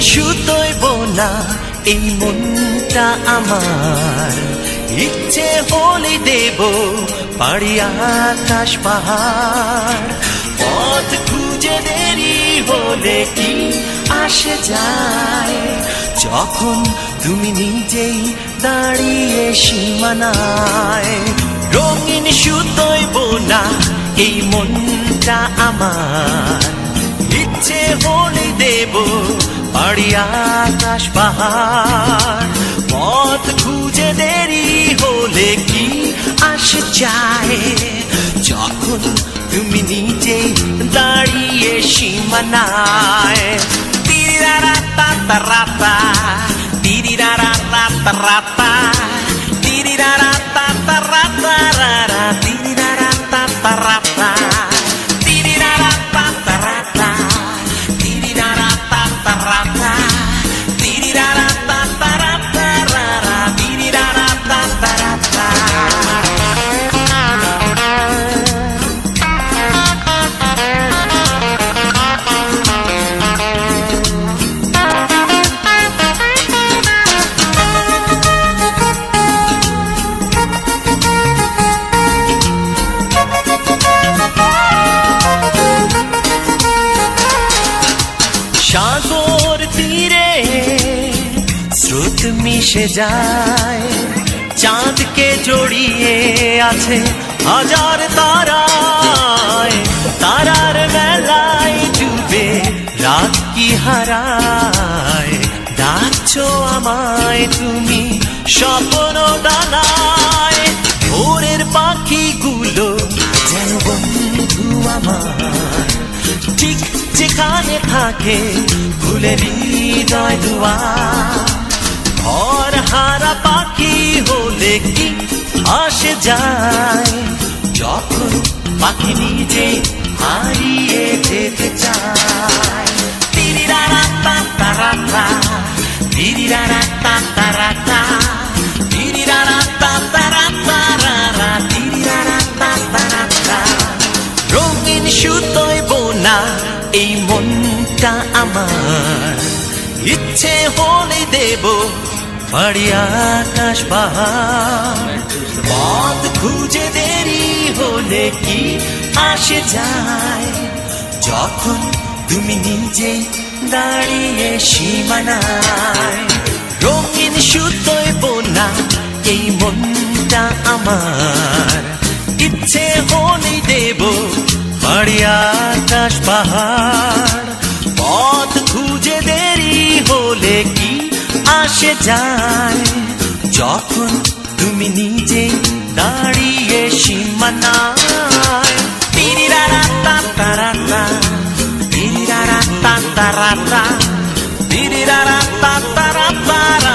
সুতোয় বোনা এই মনটা আমার। ইচ্ছে হলে দেব পাড়ি আকাশ পাহাড়। পথ খুঁজে দেরি হলে কি আসে যায়? যখন তুমি নিজেই দাঁড়িয়ে সীমানায়, রঙিন সুতোয় বোনা এই মনটা আমার। ইচ্ছে হলে দেব পাড়ি আকাশ পাহাড়, পথ খুঁজে দেরি হলে কি আস চায়? যখন তুমি নিজেই দাঁড়িয়ে সীমানায় তিরিরারা রাতা রাতা তিরিরারা রাতা রাতা স্রোত মিশে যায়। চাঁদকে জড়িয়ে আছে হাজার তারায়। তারার মেলায় ডুবে রাত কি হারায়? ডাকছো আমায় তুমি স্বপ্ন ডানায় ভোরের পাখিগুলো যেন বন্ধু আমার। ঠিক যেখানে থাকে, ভুলে হৃদয় দুয়া হলে কি আসে যায়? যখন পাখি নিজে হারিয়ে যেতে চায়। তিরিরারা তাতারাতা তিরিরারা তাতারাতা তিরিরারা বোনা এই মনটা আমার। ইচ্ছে হলে দেব বাড়ি আকাশ পাহাড়। পথ খুঁজে দেরি হলে কি আসে যায়? যখন তুমি নিজে দাঁড়িয়ে সীমানায় রঙিন সুতোয় বোনা এই মনটা আমার। ইচ্ছে হলেই দেব বাড়ি আকাশ পাহাড়। যায়। যখন তুমি নিজে দাঁড়িয়ে সীমানায় তিরিরারা তা তারা তা তিরিরারা তা তারা তা তিরিরারা তা তারা তারা